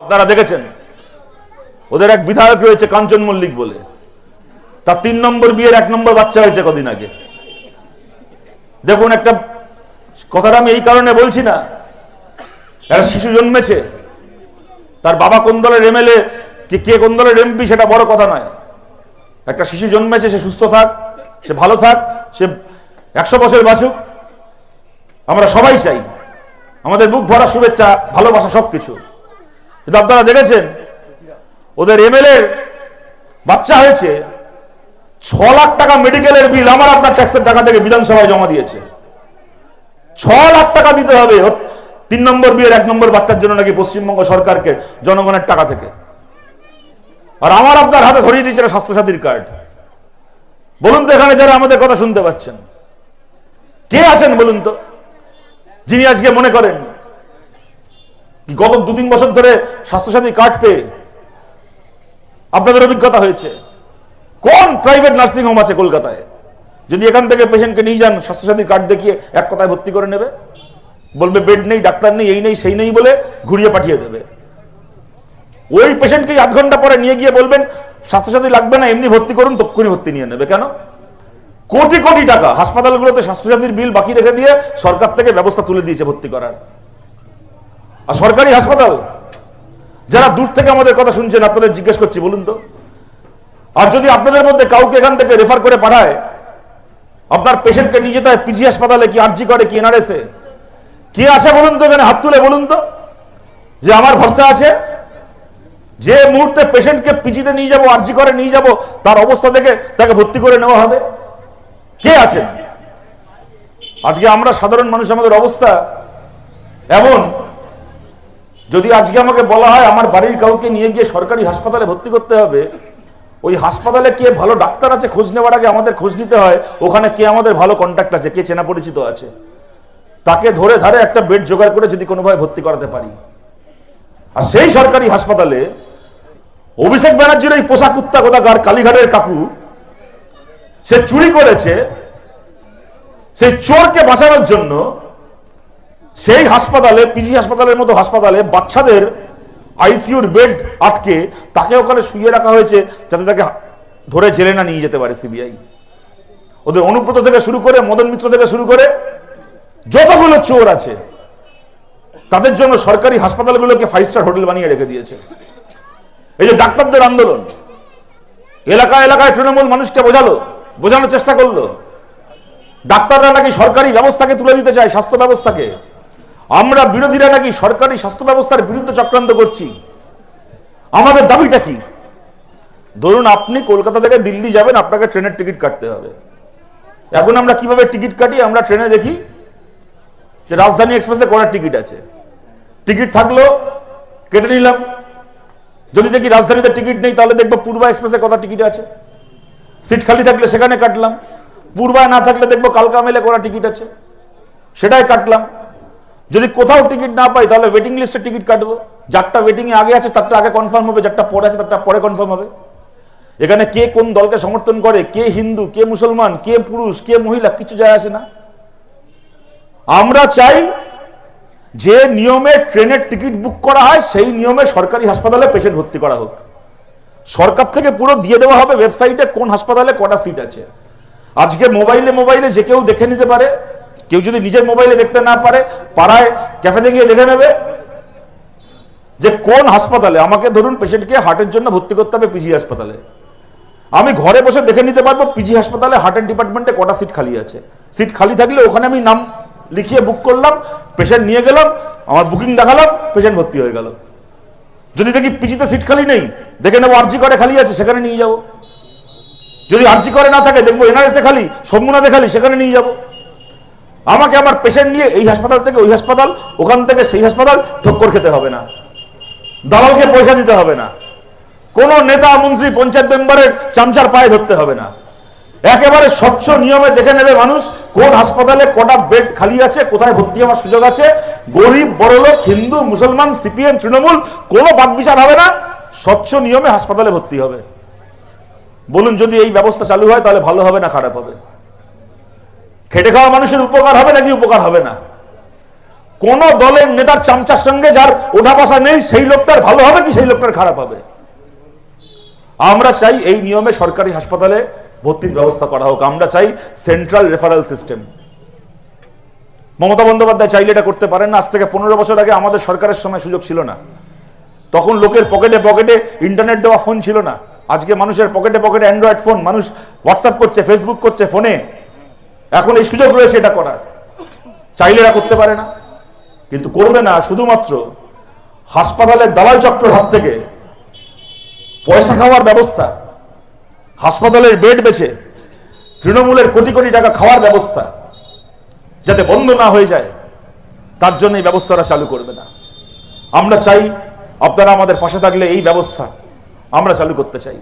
আপনারা দেখেছেন? ওদের এক বিধায়ক রয়েছে কাঞ্চন মল্লিক বলে। তার তিন নম্বর বিয়ের এক নম্বর বাচ্চা হয়েছে কদিন আগে। দেখুন একটা কথাটা আমি এই কারণে বলছি না, একটা শিশু জন্মেছে, তার বাবা কোন দলের এমএলএ, কি, কে কোন দলের এমপি সেটা বড় কথা নয়। একটা শিশু জন্মেছে, সে সুস্থ থাক, সে ভালো থাক, সে একশো বছর বাঁচুক। আমরা সবাই চাই, আমাদের বুক ভরা শুভেচ্ছা, ভালোবাসা সবকিছু। কিন্তু আপনারা দেখেছেন? ওদের এমএলএ বাচ্চা হয়েছে। ছ লাখ টাকা মেডিকেলের বিল আমার আপনার ট্যাক্সের টাকা থেকে বিধানসভায় জমা দিয়েছে। ছ লাখ টাকা দিতে হবে। তিন নম্বর বিয়ের এক নম্বর বাচ্চার জন্য নাকি পশ্চিমবঙ্গ সরকারকে জনগণের টাকা থেকে। আর আমার আপনার হাতে ধরিয়ে এটা স্বাস্থ্যসাথীর কার্ড বলুন তো এখানে যারা আমাদের কথা শুনতে পাচ্ছেন। কে আছেন বলুন তো? যিনি আজকে মনে করেন গত দু তিন বছর ধরে স্বাস্থ্যসাথী কার্ড পেয়ে আপনাদের অভিজ্ঞতা হয়েছে? কোন প্রাইভেট নার্সিং হোম আছে কলকাতায়? যদি এখান থেকে পেশেন্টকে নিয়ে যান স্বাস্থ্যসাথীর কার্ড দেখিয়ে এক কথায় ভর্তি করে নেবে। বলবে, বেড নেই, ডাক্তার নেই, এই নেই, সেই নেই বলে ঘুরিয়ে পাঠিয়ে দেবে। ওই পেশেন্টকে আধ ঘণ্টা পরে নিয়ে গিয়ে বলবেন, স্বাস্থ্যসাথী লাগবে না, এমনি ভর্তি করুন, তক্ষুনি ভর্তি নিয়ে নেবে। কেন? কোটি কোটি টাকা। হাসপাতালগুলোতে স্বাস্থ্যসাথীর বিল বাকি রেখে দিয়ে সরকার থেকে ব্যবস্থা তুলে দিয়েছে ভর্তি করার। আর সরকারি হাসপাতাল, যারা দূর থেকে আমাদের কথা শুনছেন, আপনাদের জিজ্ঞেস করছি, বলুন তো। আর যদি আপনাদের মধ্যে কাউকে এখান থেকে রেফার করে পাঠায়, আপনার পেশেন্টকে নিয়ে যেতে হয় পিজি হাসপাতালে, কি আরজি করে কি এনআরএসে কে আছে বলুন তো, এখানে হাত তুলে বলুন তো, যে আমার ভরসা আছে, যে মুহূর্তে পেশেন্টকে পিজিতে নিয়ে যাব আরজি করে নিয়ে যাব, তার অবস্থা দেখে তাকে ভর্তি করে নেওয়া হবে। কে আছেন? আজকে আমরা সাধারণ মানুষ, আমাদের অবস্থা এমন যদি আজকে আমাকে বলা হয় আমার বাড়ির কাউকে নিয়ে গিয়ে সরকারি হাসপাতালে ভর্তি করতে হবে, ওই হাসপাতালে কে ভালো ডাক্তার আছে খোঁজ নেওয়ার আগে আমাদের খোঁজ নিতে হয়, ওখানে কে আমাদের ভালো কন্ট্যাক্ট আছে, কে চেনা পরিচিত আছে। তাকে ধরে ধারে একটা বেড জোগাড় করে যদি কোনোভাবে ভর্তি করাতে পারি। আর সেই সরকারি হাসপাতালে অভিষেক ব্যানার্জির এই পোশাক কুত্তা কোথাকার কালীঘাটের কাকু, সে চুরি করেছে, সেই চোরকে বাঁচানোর জন্য সেই হাসপাতালে পিজি হাসপাতালের মতো হাসপাতালে বাচ্চাদের আইসিইউর বেড আটকে তাকে ওখানে শুয়ে রাখা হয়েছে যাতে তাকে ধরে জেলে না নিয়ে যেতে পারে সিবিআই ওদের অনুব্রত থেকে শুরু করে, মদন মিত্র থেকে শুরু করে যতগুলো চোর আছে, তাদের জন্য সরকারি হাসপাতালগুলোকে ফাইভ স্টার হোটেল বানিয়ে রেখে দিয়েছে। এই যে ডাক্তারদের আন্দোলন এলাকা এলাকায় তৃণমূল মানুষকে বোঝালো, বোঝানোর চেষ্টা করল। ডাক্তাররা নাকি সরকারি ব্যবস্থাকে তুলে দিতে চায়, স্বাস্থ্য ব্যবস্থাকে। আমরা বিরোধীরা নাকি সরকারি স্বাস্থ্য ব্যবস্থার বিরুদ্ধে চক্রান্ত করছি? আমাদের দাবিটা কি? ধরুন আপনি কলকাতা থেকে দিল্লি যাবেন, আপনাকে ট্রেনের টিকিট কাটতে হবে। এখন আমরা কীভাবে টিকিট কাটি? আমরা ট্রেনে দেখি যে রাজধানী এক্সপ্রেসে কটার টিকিট আছে। টিকিট থাকল, কেটে নিলাম। যদি দেখি রাজধানীতে টিকিট নেই, তাহলে দেখব পূর্বা এক্সপ্রেসে কত টিকিট আছে। সিট খালি থাকলে সেখানে কাটলাম। পূর্বায় না থাকলে দেখব কালকা মেলে করা টিকিট আছে। সেটাই কাটলাম। যদি কোথাও টিকিট না পাই, তাহলে ওয়েটিং লিস্টে টিকিট কাটবো। যারটা ওয়েটিং এ আগে আছে, তারটা আগে কনফার্ম হবে, যারটা পরে আছে, তারটা পরে কনফার্ম হবে। এখানে কে কোন দলকে সমর্থন করে, কে হিন্দু, কে মুসলমান, কে পুরুষ, কে মহিলা, কিছু যায় আসে না। আমরা চাই যে নিয়মে ট্রেনের টিকিট বুক করা হয়, সেই নিয়মে সরকারি হাসপাতালে পেশেন্ট ভর্তি করা হোক। সরকার থেকে পুরো দিয়ে দেওয়া হবে ওয়েবসাইটে কোন হাসপাতালে কটা সিট আছে। আজকে মোবাইলে মোবাইলে যে কেউ দেখে নিতে পারে কেউ যদি নিজের মোবাইলে দেখতে না পারে, পাড়ায় ক্যাফেতে গিয়ে দেখে নেবে যে কোন হাসপাতালে, আমাকে ধরুন পেশেন্টকে হার্টের জন্য ভর্তি করতে হবে পিজি হাসপাতালে। আমি ঘরে বসে দেখে নিতে পারব পিজি হাসপাতালে হার্টের ডিপার্টমেন্টে কটা সিট খালি আছে। সিট খালি থাকলে ওখানে আমি নাম লিখিয়ে বুক করলাম পেশেন্ট নিয়ে গেলাম, আমার বুকিং দেখালাম পেশেন্ট ভর্তি হয়ে গেল। যদি দেখি পিজিতে সিট খালি নেই, দেখে নেব আরজি করে খালি আছে, সেখানে নিয়ে যাব। যদি আরজি করে না থাকে, দেখব এনআরএসে খালি সম্মুনাতে খালি, সেখানে নিয়ে যাব। আমাকে আমার পেশেন্ট নিয়ে এই হাসপাতাল থেকে ওই হাসপাতাল, ওখান থেকে সেই হাসপাতাল ঠক্কর খেতে হবে না। দালালকে পয়সা দিতে হবে না। কোন নেতা, মন্ত্রী, পঞ্চায়েত মেম্বারের চামচার পায়ে ধরতে হবে না। একেবারে স্বচ্ছ নিয়মে দেখে নেবে মানুষ কোন হাসপাতালে কটা বেড খালি আছে, কোথায় ভর্তি হওয়ার সুযোগ আছে। গরিব, বড়লোক, হিন্দু, মুসলমান, সিপিএম, তৃণমূল, কোনো বাদ বিচার হবে না। স্বচ্ছ নিয়মে হাসপাতালে ভর্তি হবে। বলুন, যদি এই ব্যবস্থা চালু হয়, তাহলে ভালো হবে না খারাপ হবে? খেটে খাওয়া মানুষের উপকার হবে নাকি উপকার হবে না? কোন দলের নেতার চামচার সঙ্গে যার ওঠা বসা নেই, সেই লোকটার ভালো হবে কি সেই লোকটার খারাপ হবে? আমরা চাই এই নিয়মে সরকারি হাসপাতালে ভর্তির ব্যবস্থা করা হোক। আমরা চাই central referral system. Mamata Bandyopadhyay চাইলে এটা করতে পারেন না। আজ থেকে পনেরো বছর আগে আমাদের সরকারের সময় সুযোগ ছিল না। তখন লোকের পকেটে পকেটে ইন্টারনেট দেওয়া ফোন ছিল না। আজকে মানুষের পকেটে পকেটে অ্যান্ড্রয়েড ফোন। মানুষ হোয়াটসঅ্যাপ করছে, ফেসবুক করছে, ফোনে। এখন এই সুযোগ রয়েছে এটা করার। চাইলে এরা করতে পারে না। কিন্তু করবে না, শুধুমাত্র হাসপাতালের দালাল চক্রের হাত থেকে পয়সা খাওয়ার ব্যবস্থা, হাসপাতালের বেড বেছে তৃণমূলের কোটি কোটি টাকা খাওয়ার ব্যবস্থা যাতে বন্ধ না হয়ে যায়, তার জন্য এই ব্যবস্থাটা চালু করবে না। আমরা চাই আপনারা আমাদের পাশে থাকলে এই ব্যবস্থা আমরা চালু করতে চাই।